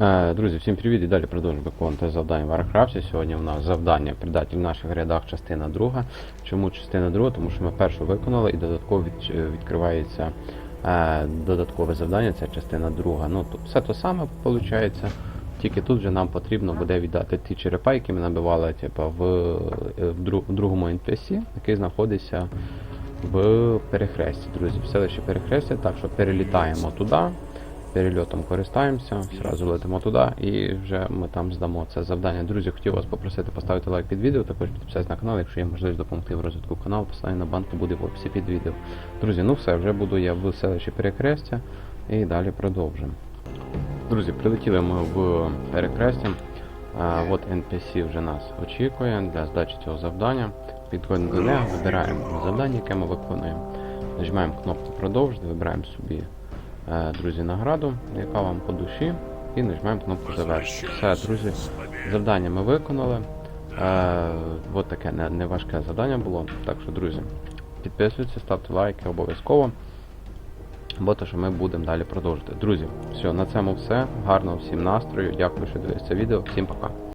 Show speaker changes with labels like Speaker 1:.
Speaker 1: Е, Друзі, всім привіт і далі продовжуємо виконувати завдання в Warcraft. Сьогодні у нас завдання предатель в наших рядах, частина друга. Чому частина друга? Тому що ми першу виконали і додатково е, відкривається е, додаткове завдання, це частина друга. Ну, тут все те саме виходить. Тільки тут вже нам потрібно буде віддати ті черепа, які ми набивали типу, в, в, друг- в другому NPC, який знаходиться в перехресті, друзі, в селищі перехрестя. Так що перелітаємо туди, перельотом користаємося, зразу летимо туди і вже ми там здамо це завдання. Друзі, хотів вас попросити поставити лайк під відео, також підписатися на канал, якщо є можливість допомогти в розвитку каналу, посилання на банку буде в описі під відео. Друзі, ну все, вже буду я в селищі перехрестя і далі продовжимо. Друзі, прилетіли ми в перехрестя. А, от NPC вже нас очікує для здачі цього завдання. Підходимо до нього, вибираємо завдання, яке ми виконуємо. Нажимаємо кнопку продовжити, вибираємо собі, друзі, награду, яка вам по душі, і нажимаємо кнопку завершити. Все, друзі, завдання ми виконали. Е, от таке не, не завдання було. Так що, друзі, підписуйтесь, ставте лайки обов'язково. Бо то, що ми будемо далі продовжувати. Друзі, все, на цьому все. Гарного всім настрою. Дякую, що дивилися відео. Всім пока.